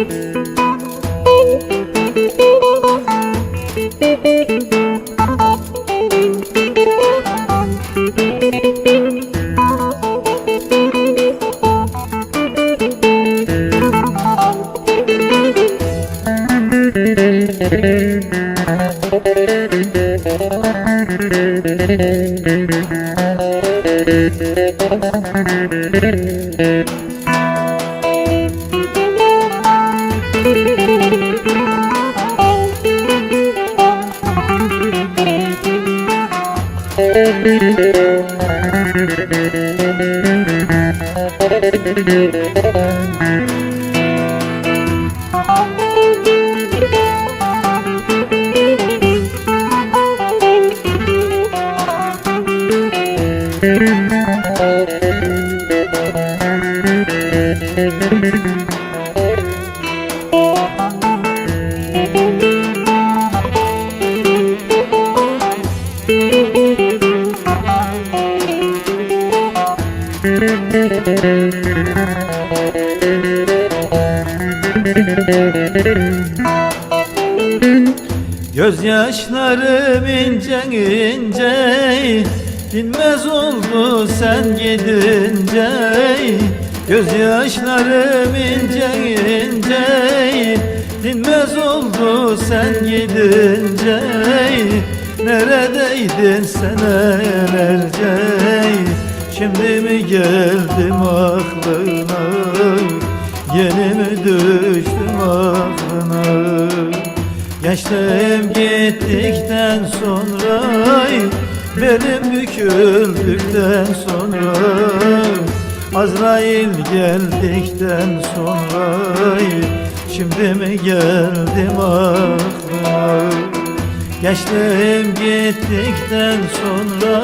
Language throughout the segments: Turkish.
Thank you. Thank you. Gözyaşlarım ince ince Dinmez oldu sen gidince. Gözyaşlarım ince ince Dinmez oldu sen gidince. Neredeydin senelerce Şimdi mi geldim aklına Yeni mi düştüm aklına Gençliğim gittikten sonra Benim büküldükten sonra Azrail geldikten sonra Şimdi mi geldim aklına Gençliğim gittikten sonra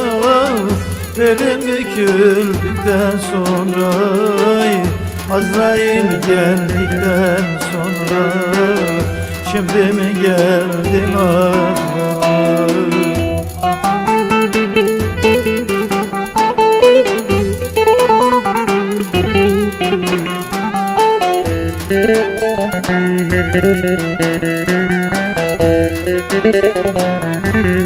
Benim büküldükten sonra Azrail geldikten sonra Şimdi mi geldim aklıma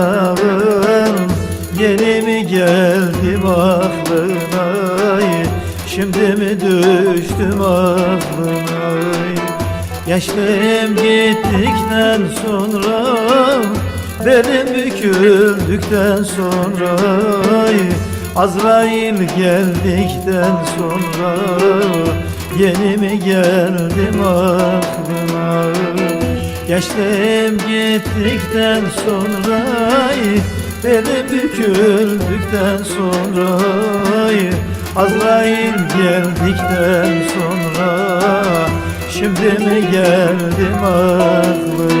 Darmadağın Yeni mi geldim aklına Şimdi mi düştüm aklına? Gençliğim gittikten sonra Belim büküldükten sonra Azrail geldikten sonra Yeni mi geldim aklına Gençliğim gittikten sonra Belim büküldükten sonra Azrail geldikten sonra Şimdi mi geldim aklıma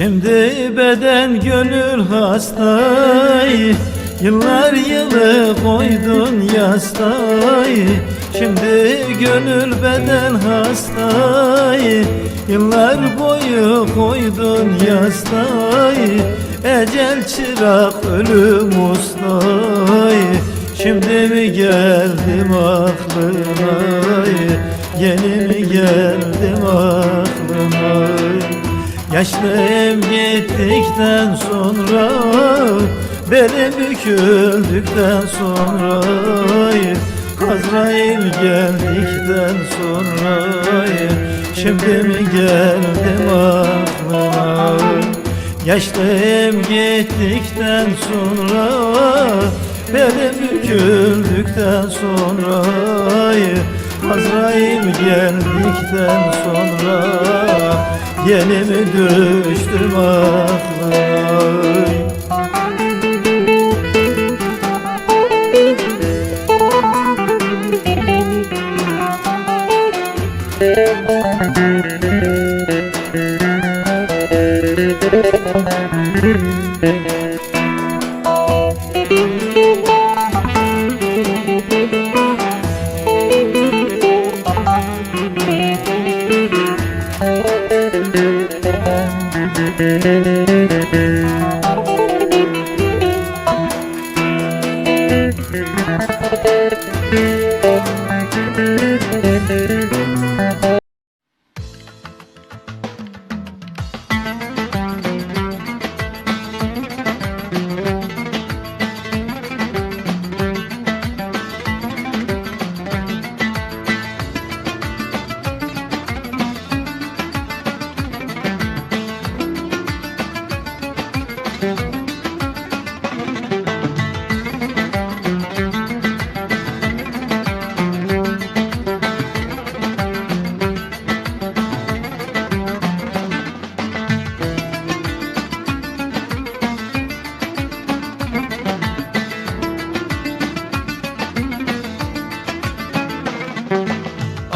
Şimdi beden gönül hastay Yıllar yılı koydun yastay. Şimdi gönül beden hastay Yıllar boyu koydun yastay. Ecel çırak ölüm ustay Şimdi mi geldim aklına? Yeni mi geldim aklına Yaşlım gittikten sonra Belim büküldükten sonra Azrail geldikten sonra Şimdi mi geldim aklına Yaşlım gittikten sonra Belim büküldükten sonra Azrail geldikten sonra Yeni mi düştüm aklına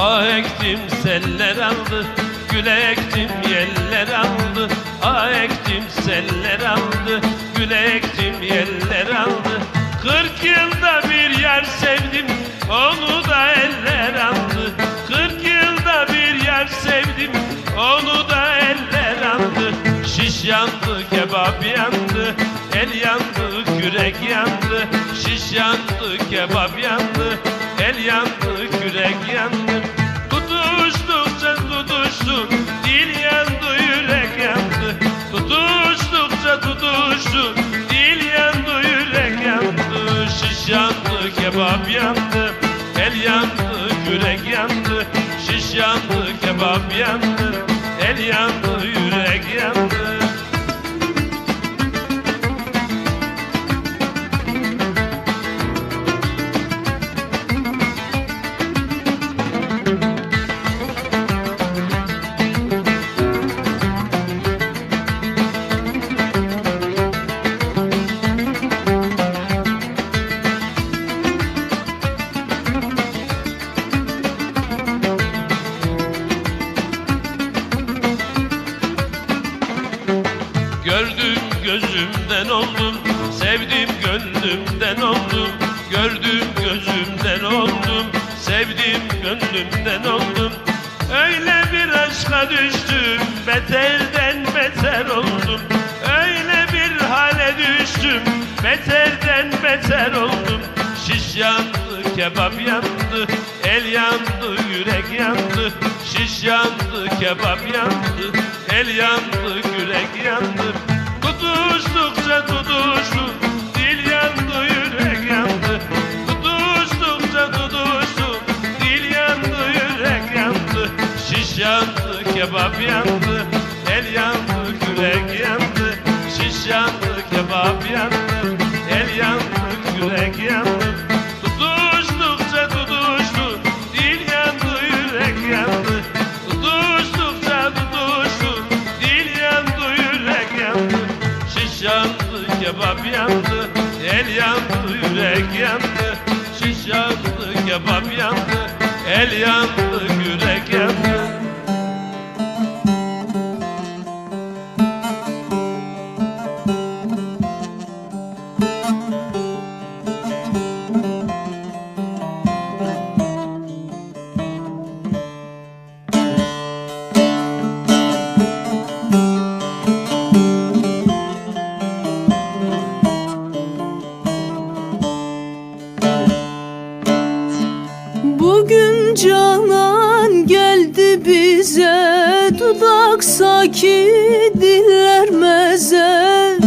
Ah ektim seller aldı Güle ektim yeller aldı. Ah ektim seller aldı Güle ektim yeller aldı. Kırk yılda bir yer sevdim Onu da eller aldı. Kırk yılda bir yer sevdim Onu da eller aldı. Şiş yandı kebap yandı El yandı kürek yandı. Şiş yandı kebap yandı El yandı kürek yandı kebap yandı El yandı kürek yandı Şiş yandı kebap yandı El yandı kebap yandı El yandı, yürek yandı Şiş yandı, kebap yandı El yandı, yürek yandı. Tutuştukça tutuştu Dil yandı, yürek yandı. Tutuştukça tutuştu Dil yandı, yürek yandı. Şiş yandı, kebap yandı El yandı, yürek yandı. Şiş yandı, kebap yandı El yandı, yürek yandı kebap yandı El yandı yürek yandı. Şiş yandı kebap yandı El yandı yürek yandı. Bugün canan geldi bize Dudak saki diller meze.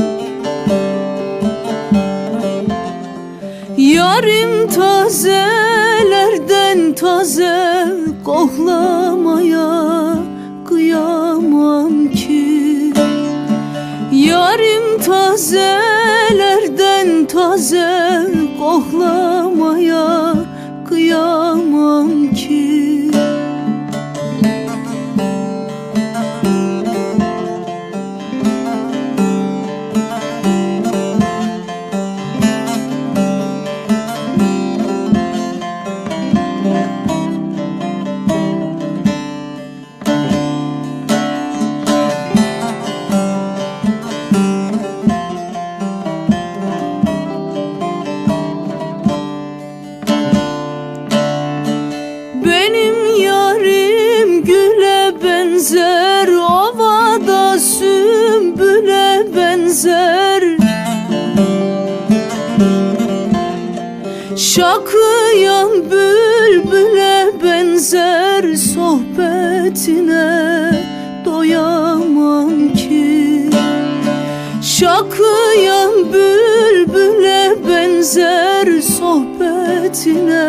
Yarim tazelerden taze Koklamaya kıyamam ki. Yarim tazelerden taze Koklamaya Şakıyan bülbüle benzer Sohbetine doyamam ki. Şakıyan bülbüle benzer Sohbetine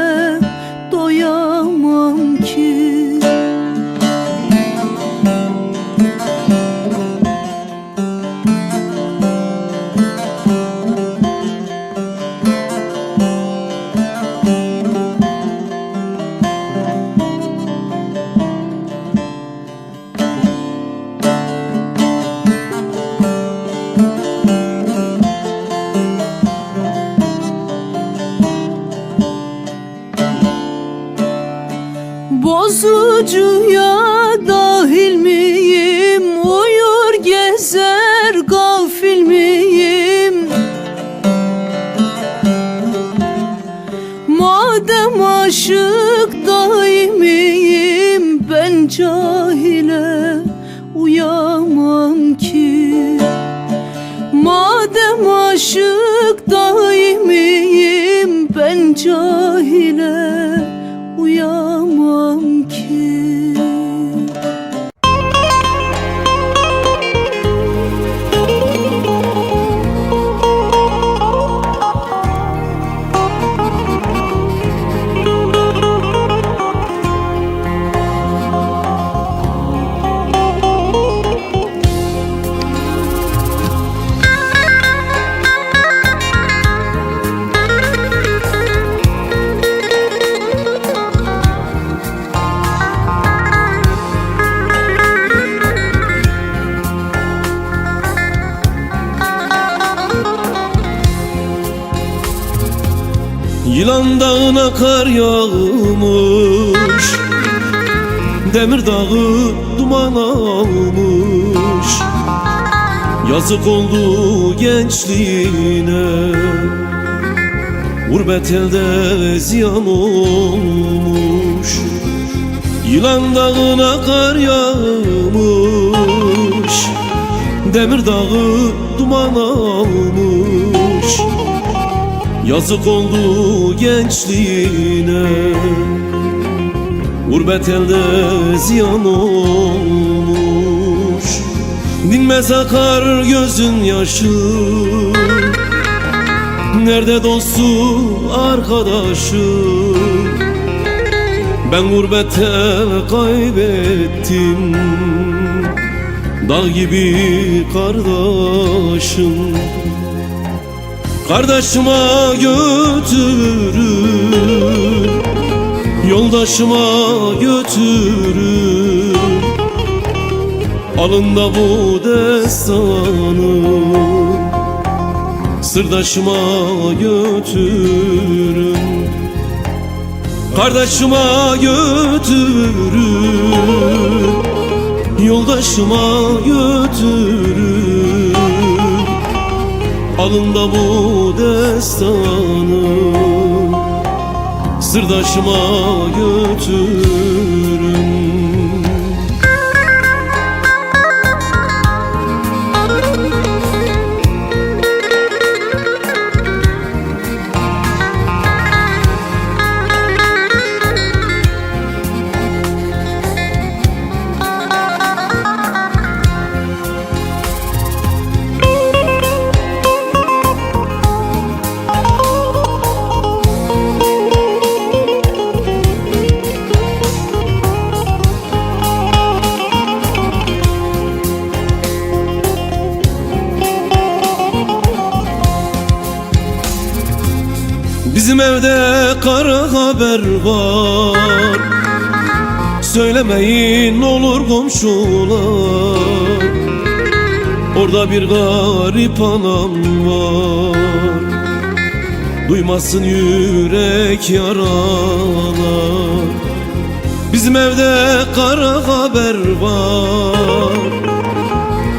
aşık daimiyim Ben cahile Dağına kar yağmış. Demir dağı duman almış. Yazık oldu gençliğine. Gurbet elde ziyan olmuş. Yılan dağına kar yağmış. Demir dağı duman almış Yazık oldu gençliğine. Gurbet elde ziyan olmuş. Dinmez akar gözün yaşı. Nerede dostu arkadaşı? Ben gurbette kaybettim. Dağ gibi kardeşim Kardeşime götürün Yoldaşıma götürün Alın da bu destanı Sırdaşıma götürün Kardeşime götürün Yoldaşıma götürün Alın da bu destanı Sırdaşıma götürün Bizim evde kara haber var. Söylemeyin olur komşular. Orada bir garip anam var. Duymasın yürek yaralar. Bizim evde kara haber var.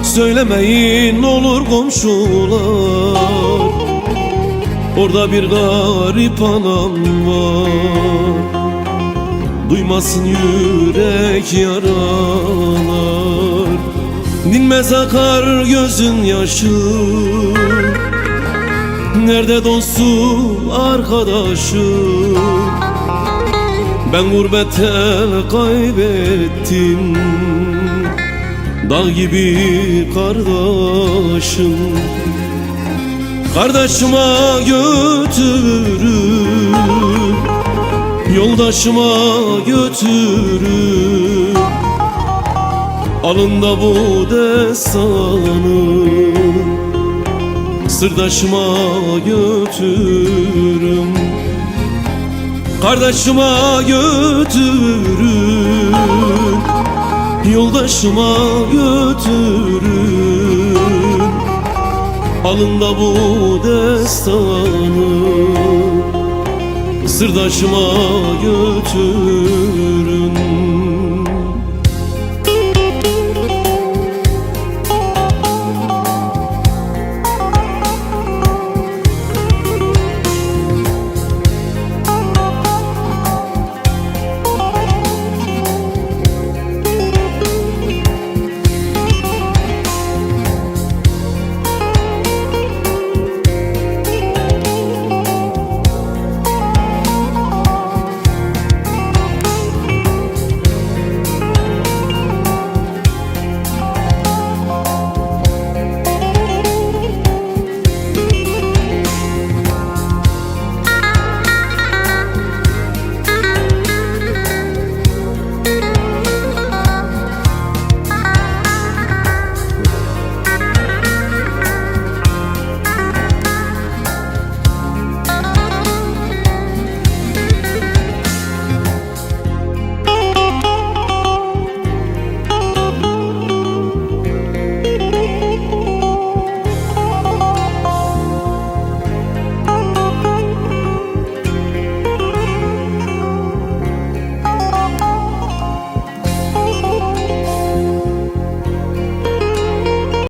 Söylemeyin olur komşular Orada bir garip anam var. Duymasın yürek yaralar. Dinmez akar gözün yaşı. Nerede dostum arkadaşım Ben gurbette kaybettim. Dağ gibi kardeşim Kardeşime götürün Yoldaşıma götürün Alın da bu destanı Sırdaşıma götürün Kardeşime götürün Yoldaşıma götürün Alın da bu destanı Sırdaşıma götürün